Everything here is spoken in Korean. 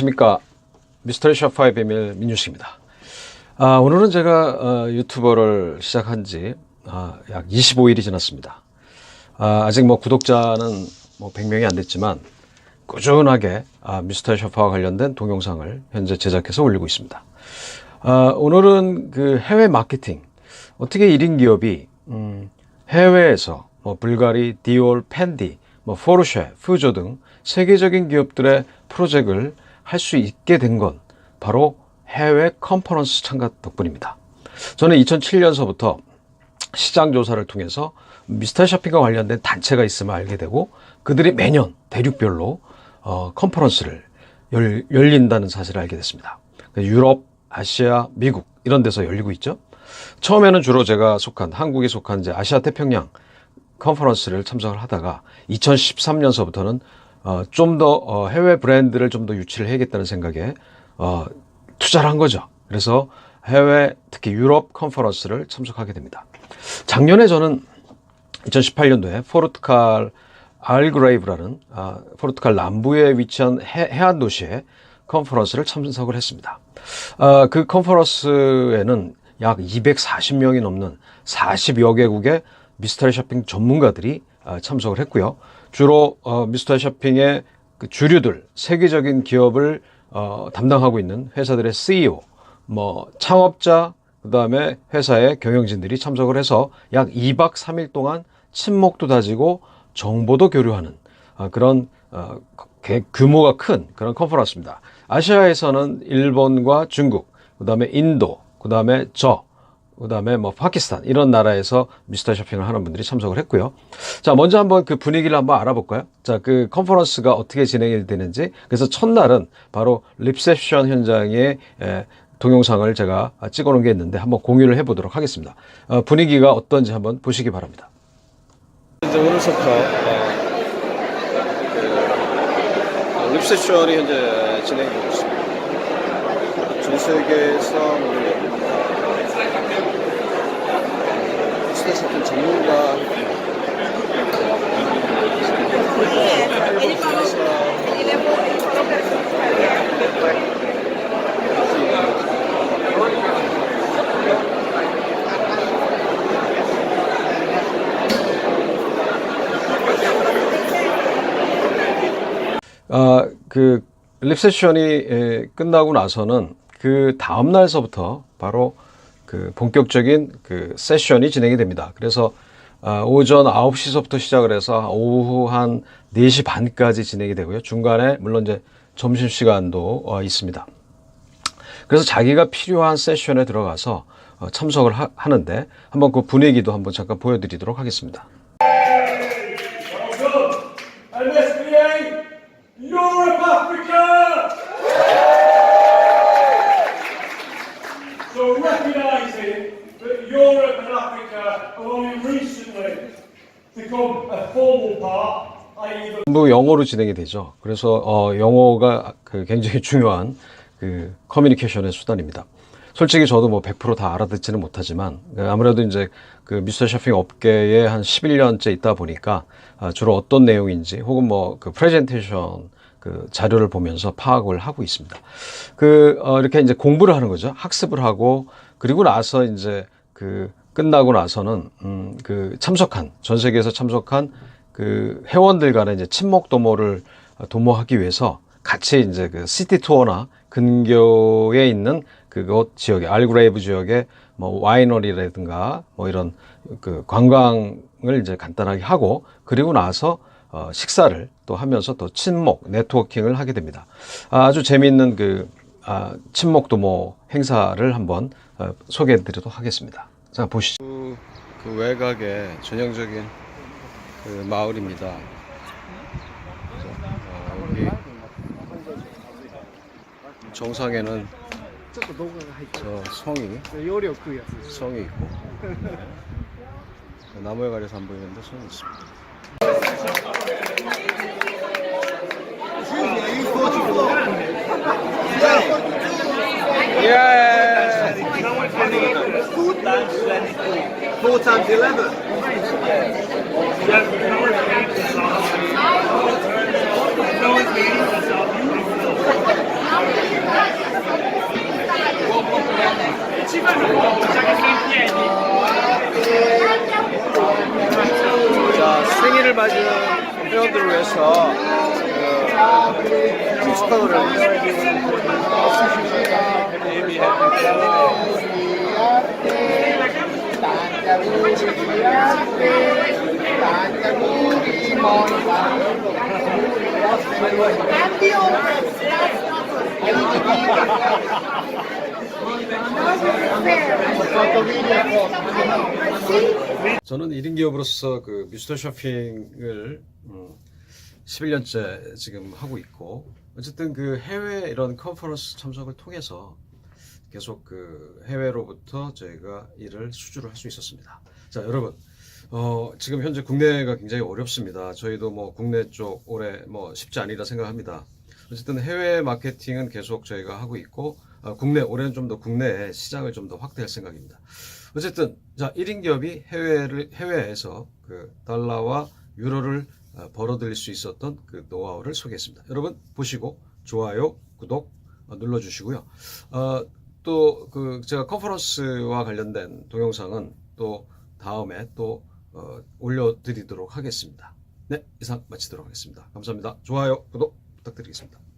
안녕하십니까 미스터리 샤파의 비밀 민유식입니다. 아, 오늘은 제가 어, 유튜버를 시작한 지 아, 약 25일이 지났습니다. 아, 아직 뭐 구독자는 뭐 100명이 안 됐지만 꾸준하게 아, 미스터리 샤파와 관련된 동영상을 현재 제작해서 올리고 있습니다. 아, 오늘은 그 해외 마케팅 어떻게 1인 기업이 음, 해외에서 뭐 불가리, 디올, 팬디, 뭐 포르쉐, 푸조 등 세계적인 기업들의 프로젝트를 할 수 있게 된 건 바로 해외 컨퍼런스 참가 덕분입니다. 저는 2007년서부터 시장 조사를 통해서 미스터 쇼핑과 관련된 단체가 있음을 알게 되고 그들이 매년 대륙별로 어, 컨퍼런스를 열, 열린다는 사실을 알게 됐습니다. 유럽, 아시아, 미국 이런 데서 열리고 있죠. 처음에는 주로 제가 속한 한국에 속한 이제 아시아 태평양 컨퍼런스를 참석을 하다가 2013년서부터는 어, 좀더 어, 해외 브랜드를 좀 더 유치를 해야겠다는 생각에 어, 투자를 한 거죠. 그래서 해외 특히 유럽 컨퍼런스를 참석하게 됩니다. 작년에 저는 2018년도에 포르투갈 알그레이브라는 아, 포르투갈 남부에 위치한 해, 해안 도시에 컨퍼런스를 참석을 했습니다. 아, 그 컨퍼런스에는 약 240명이 넘는 40여 개국의 미스터리 쇼핑 전문가들이 아, 참석을 했고요. 주로 어, 미스터리 쇼핑의 그 주류들 세계적인 기업을 어, 담당하고 있는 회사들의 CEO, 뭐 창업자, 그 다음에 회사의 경영진들이 참석을 해서 약 2박 3일 동안 친목도 다지고 정보도 교류하는 아, 그런 어, 개- 규모가 큰 그런 컨퍼런스입니다. 아시아에서는 일본과 중국, 그 다음에 인도, 그 다음에 저, 그다음에 뭐 파키스탄 이런 나라에서 미스터 쇼핑을 하는 분들이 참석을 했고요. 자, 먼저 한번 그 분위기를 한번 알아볼까요? 자, 그 컨퍼런스가 어떻게 진행이 되는지. 그래서 첫날은 바로 립세션 현장의 에, 동영상을 제가 찍어 놓은 게 있는데 한번 공유를 해 보도록 하겠습니다. 어, 분위기가 어떤지 한번 보시기 바랍니다. 이제 오늘부터 그, 립세션이 현재 진행이 되고 있습니다. 전 세계에서 스테이션 전문가 아, 그 립세션이 에, 끝나고 나서는 그 다음 날서부터 바로 그 본격적인 그 세션이 진행이 됩니다. 그래서 아, 오전 9시서부터 시작을 해서 오후 한 4시 반까지 진행이 되고요. 중간에 물론 이제 점심 시간도 어, 있습니다. 그래서 자기가 필요한 세션에 들어가서 어, 참석을 하, 하는데 한번 그 분위기도 한번 잠깐 보여드리도록 하겠습니다. 전부 영어로 진행이 되죠. 그래서 어, 영어가 그 굉장히 중요한 그 커뮤니케이션의 수단입니다. 솔직히 저도 뭐 100%다 알아듣지는 못하지만 그 아무래도 이제 그 미스터 쇼핑 업계에 한 11년째 있다 보니까 아, 주로 어떤 내용인지 혹은 뭐 그 프레젠테이션 그 자료를 보면서 파악을 하고 있습니다. 그 어, 이렇게 이제 공부를 하는 거죠. 학습을 하고 그리고 나서 이제 그 끝나고 나서는 음, 그 참석한 전 세계에서 참석한 그 회원들 간의 이제 친목 도모를 도모하기 위해서 같이 이제 그 시티 투어나 근교에 있는 그곳 지역에 알그레이브 지역에 뭐 와이너리라든가 뭐 이런 그 관광을 이제 간단하게 하고 그리고 나서 어, 식사를 또 하면서 또 친목 네트워킹을 하게 됩니다. 아주 재미있는 그 아, 친목 도모 행사를 한번 어, 소개해 드리도록 하겠습니다. 자 보시죠. 그, 그, 외곽에 전형적인 그 마을입니다. 어, 여기 정상에는 저 성이 성이 있고 나무에 가려서 안 보이는데 성이 있습니다. four times eleven. 자 생일을 맞은 회원들을 위해서 어, 축하를 합니다. 저는 1인 기업으로서 그 미스터 쇼핑을 음, 11년째 지금 하고 있고 어쨌든 그 해외 이런 컨퍼런스 참석을 통해서 계속 그 해외로부터 저희가 일을 수주를 할 수 있었습니다. 자, 여러분. 어, 지금 현재 국내가 굉장히 어렵습니다. 저희도 뭐 국내 쪽 올해 뭐 쉽지 아니라 생각합니다. 어쨌든 해외 마케팅은 계속 저희가 하고 있고 어, 국내 올해는 좀 더 국내 시장을 좀 더 확대할 생각입니다. 어쨌든 자 1인 기업이 해외를 해외에서 그 달러와 유로를 어, 벌어들일 수 있었던 그 노하우를 소개했습니다. 여러분 보시고 좋아요, 구독 어, 눌러주시고요. 어, 또 그 제가 컨퍼런스와 관련된 동영상은 또 다음에 또 어, 올려드리도록 하겠습니다. 네 이상 마치도록 하겠습니다. 감사합니다. 좋아요, 구독 부탁드리겠습니다.